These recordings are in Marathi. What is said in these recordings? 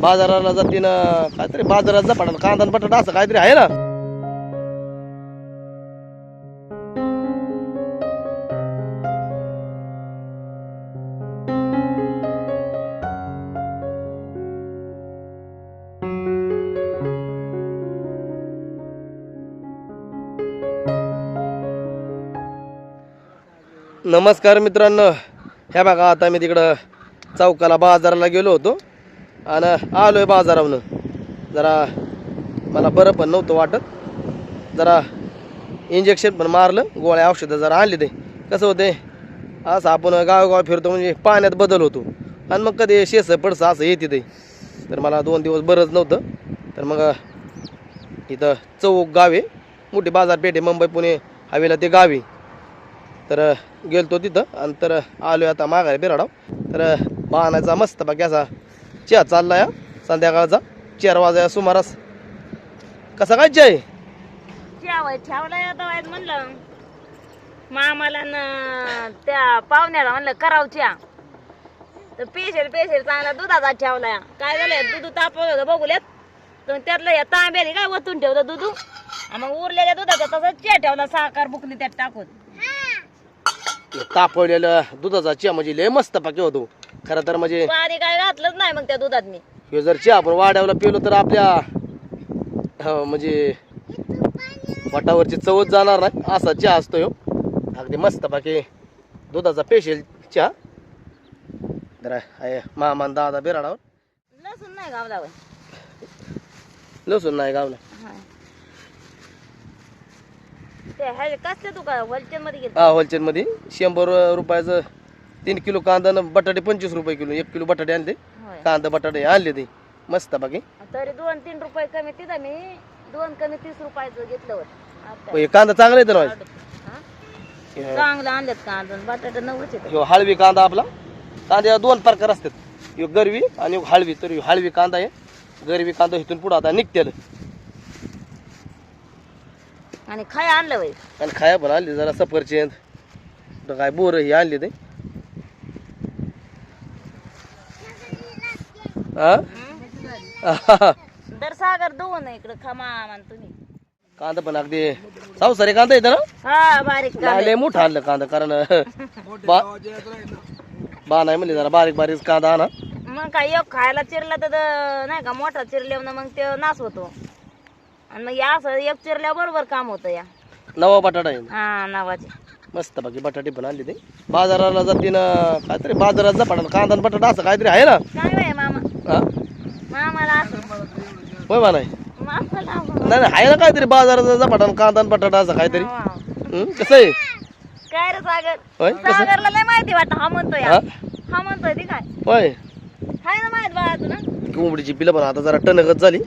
बाजाराला जातीनं काहीतरी बाजारात जपाटा कांदा आणि बटाटा असं काहीतरी आहे ना? नमस्कार मित्रांनो. ह्या बघा आता मी तिकडं चौकाला बाजाराला गेलो होतो. आणि आलो आहे बाजारावनं. जरा मला बरं पण नव्हतं वाटत. जरा इंजेक्शन पण मारलं गोळ्या औषधं जरा आणली ते. कसं होते असं आपण गावगाव फिरतो म्हणजे पाण्यात बदल होतो. आणि मग कधी शेस पडसं असं येते ते तर मला दोन दिवस बरंच नव्हतं. तर मग इथं चौक गावे मोठी बाजारपेठ आहे मुंबई पुणे हवेला ते गावी तर गेलतो तिथं आणि तर आलो आता माघारी बिराडाव. तर बाणाचा मस्त बाकी असा चहा चालला या संध्याकाळचा चार वाजा सुमारास. कसा काय चहा आहे? ठेवला ठेवलाय आता वाईट म्हणलं. मामाला न त्या पाहुण्याला म्हणलं करावच्या. तर पेशल पेशल चांगला दुधाचा ठेवलाय. काय झालंय दूध तापवलं होतं बघूल्यात. तर त्यातलं या तांब्याने काय वतून ठेवलं दूध? आणि मग उरलेल्या दुधाचा तसंच चहा ठेवला साखर बुकली त्यात टाकून. तापवलेल्या दुधाचा चहा म्हणजे लय मस्त पाकी होतो. खरं तर म्हणजे पाणी काय घातलंच नाही मग त्या दुधात मी. ह्यो जर चहा आपण वाड्यावला पिलो तर आपल्या अं, म्हणजे वाटावरची चवच जाणार नाही. असा चहा असतो ह्यो अगदी मस्त बाकी दुधाचा पेशल चहा. तर आहे मामा आणि दादा बिराडावर. लसूण नाही गावला. लसूण नाही गावला. ते होलसेल मध्ये हा होलसेल मध्ये. शंभर रुपयाचं तीन किलो कांदा आणि बटाटे पंचवीस रुपये किलो एक किलो बटाटे आणले. होय. कांदा बटाटे आणले ते. मस्त बाकी. तरी दोन तीन रुपये कमी तिथं मी दोन कमी तीस रुपयाचं घेतलं होतं. आता. हे कांदा चांगला येतो ना हा? चांगलं आणलेत का अजून बटाटे नव्वदच आहेत. ह्यो हळवी कांदा आपला. कांद्याला दोन प्रकार असतात. ह्यो गरवी आणि ह्यो हळवी. तर ह्यो हळवी कांदा आहे. गरवी कांदा इथून पुढे आता निघतेल आणि खाय आणलं बाई. आणि खाया पण आणली जरा सफरचंद काय बोर ही आणली ते? हा? दर सागर दोन इकडं खमा मान तुम्ही. कांदा पण अगदी सावसारे कांदा येतं ना? हा बारीक नाही लय मोठा आणलं कांदा कारण बा बा नाही म्हणले जरा बारीक बारीक कांदा आणा. मग काय एक खायला चिरला तर द- नाही का मोठा चिरल्यावर मग ते नाश होतो. आणि मग या असं एक चिरल्या बरोबर काम होतं या. नवा बटाटा आहे. हा नावाचे. मस्त बाकी बटाटे पण आणले ते. बाजाराला जातीनं काहीतरी बाजारात जपाटा कांदा आणि बटाटा असं काहीतरी आहे ना? काय बाय मामा? हा? मामाला असं. होय बा नाही? मामाला नाही नाही, आहे ना काहीतरी बाजारात जपाटा आणि कांदा आणि बटाटा असं काहीतरी. हं, कसं आहे? काय रे सागर? होय कसं? सागरला लय माहिती वाटत हा म्हणतोय हा? हा म्हणतोय ती काय? होय. हाय ना माहीत बाळा तुला? कोंबडीची पिलं पण आता जरा टणकच झाली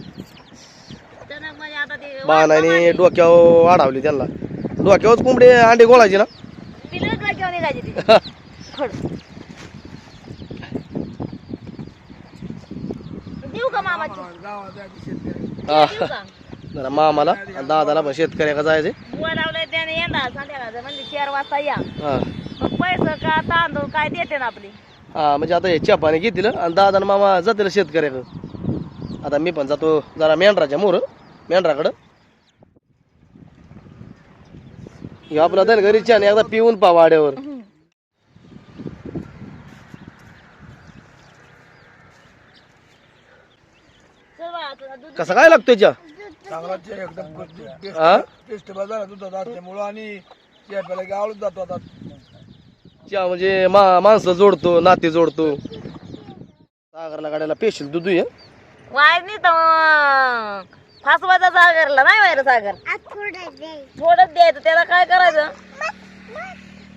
टणक म्हणजे आता ते बाणाने डोक्यावर वाढवली त्यांना. डोक्यावरच कोंबडी अंडे गोळायची ना. पिलंच घेऊन निघायची ती. खड देऊ का मामाची हा. देऊ का? जरा मामाला आणि दादाला पण शेतकऱ्याला जायचे बुवा लावलाय त्याने यंदा संध्याकाळचं म्हणजे चार वाजता या. हा. मग पैसे का तांदूळ काय देते ना आपली? हा म्हणजे आता हे चपाने घेतील आणि दादा आणि मामा जातील शेतकऱ्याकडं. आता मी पण जातो जरा मेंढराच्या मोर मेंढराकडं. ह्यो आपला धनगरी आणि एकदा पिऊन पा वाड्यावर. कसं काय लागतोय चहा? चांगला एकदम हा? टेस्ट दुधात असल्यामुळं आणि की जातो आता. चहा म्हणजे मा माणसं जोडतो नाते जोडतो. सागरला गाड्याला पेशल दूध आहे नाही तर फासवाचा सागरला नाही वायर सागर. थोडंच द्यायचं त्याला काय करायचं?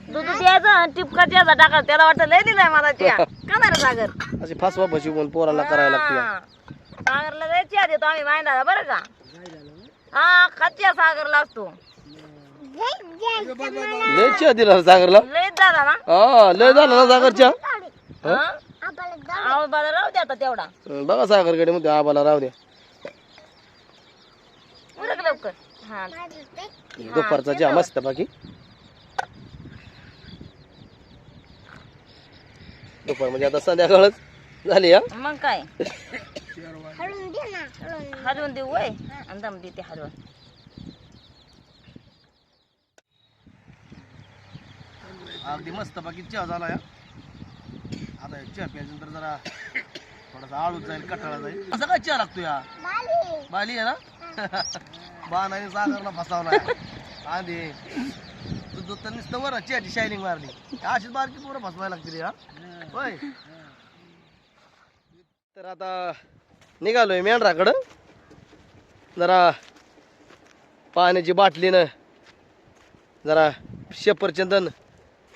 दूध द्यायचं आणि टिपका द्यायचा टाकायचं त्याला वाटतं लय दिलाय मला चहा का नाही रे सागर? अशी फासवा फशी पण पोरांना करायला लागते. हा. सागरला लय चहा देतो आम्ही माहिती बरं का? हा खच्च्या सागरला असतो लय चहा दिला रे सागरला. लय झाला ना? हा लय झाला ना सागर हा? अहो, मला राहू दे आता तेवढा. बघा सागरकडे म्हणते आबाला राहू द्या उरक लवकर. हा. दुपारचा चहा मस्त बाकी? दुपार म्हणजे आता संध्याकाळच झाली हा? मग काय. हलवून देऊ वय आणि दम देते हलवून. अगदी मस्त बाकी चहा झाला या आता हे चहा प्यायच्यानंतर जरा थोडासा आळूच जाईल कटाळा जाईल. असं काय चहा लागतो या बाली आहे ना? बाणाने सागरला फसावला आधी. तू तर नुसतं वर चहाची शायनिंग मारली. अशीच बारकी पोरं फसवायला लागते हा? होय. तर आता निघालोय मेंढराकडं. जरा पाण्याची बाटलीनं जरा शेपरचंदन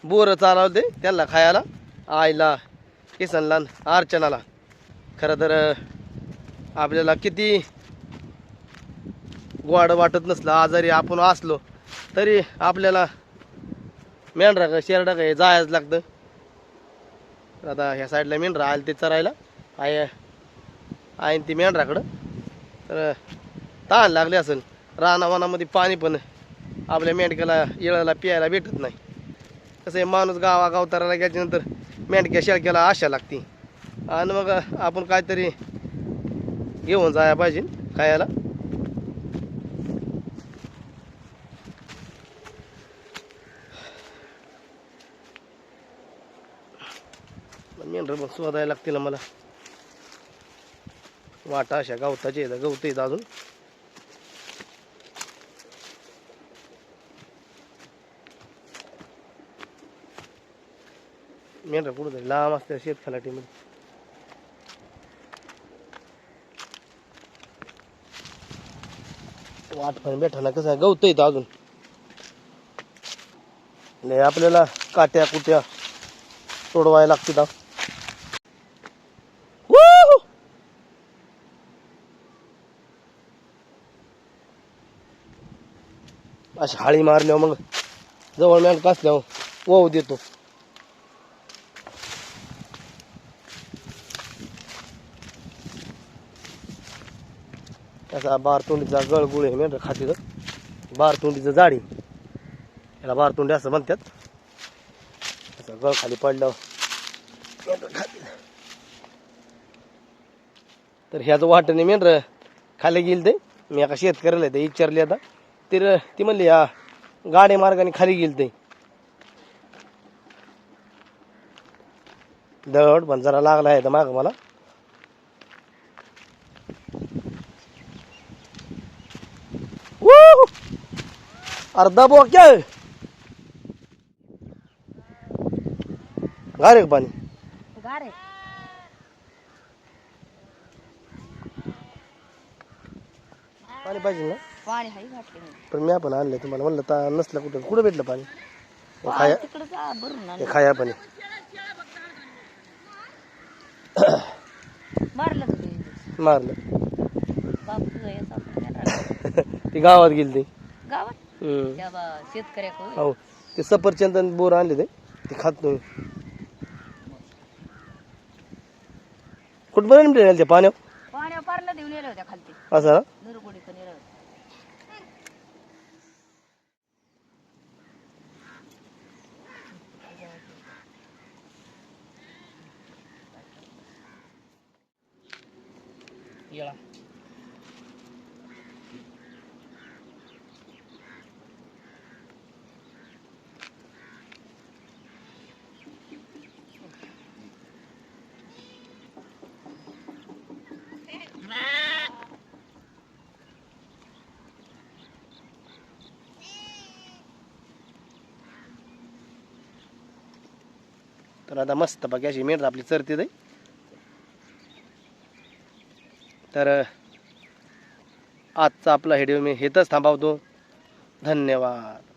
बोरं चालवते त्यांना खायला आईला किसनला अर्चनाला. खरं तर आपल्याला किती गोड वाटत नसलं आजारी आपण असलो तरी आपल्याला मेंढरा का शेरडा का हे जायच लागतं. आता ह्या साईडला मेंढरा आले ते चरायला. आहे आहे ती मेंढराकडं. तर ताण लागले असेल रानावानामध्ये पाणी पण आपल्या मेंढक्याला येळाला प्यायला भेटत नाही. कसं आहे माणूस गावा गावताराला गेल्यानंतर मेंढक्या शेळक्याला आशा लागते. आणि मग आपण काहीतरी घेऊन जायला पाहिजे खायला. मेंढर बघ शोधायला लागतील मला. वाटा अशा गवताचे येतात गवत येत अजून. मेंढर कुठं तरी लांब असते शेत खलाटीमध्ये वाट पण भेटा कसं आहे गवत येतं अजून. आपल्याला काट्या कुट्या सोडवायला लागतील अशी हाळी मारल्यावर मग जवळ मॅन कसल्यावर वाहू देतो. त्याचा बारतोंडीचा गळगुळ आहे मेंढर खातीचं बारतोंडीचं जाडी याला बारतोंडी असं म्हणतात. त्याचा गळ खाली पडल्यावर मेंढर खातील तर ह्याचं वाटणे मेंढर खाली गेली ते मी एका शेतकऱ्याला ते विचारले आता. तर ती म्हणली या गाडी मार्गाने खाली गेली ते दळवट पण जरा लागला आहे माग मला! अर्धा बोक्या! गारे पाणी? गारे. पाणी पाहिजे ना? पाणी मी पण आणलं तुम्हाला म्हणलं तर नसलं कुठं कुठं भेटलं पाणी? हे खाया तिकडे जा भरून हे खाया पाणी. मारलं का तुम्ही? मारलं. बाप तुझं याचा आपल्याला ती गावात गेली ती. गावात? हम्म. त्या बा शेतकऱ्याकडून हो ते सफरचंद आणि बोर आणले ते ते खात नाही. कुठपर्यंत मिळेल ते पाण्यावर? पाण्या पारला देऊन नेलं होत्या खालती. असं ना? निरगुडी पण नेलं होतं तर आता मस्त बघ्याची अशी मेंढर आपली चरते ते तर आजचा आपला व्हिडिओ मी हेतच थांबवतो. धन्यवाद.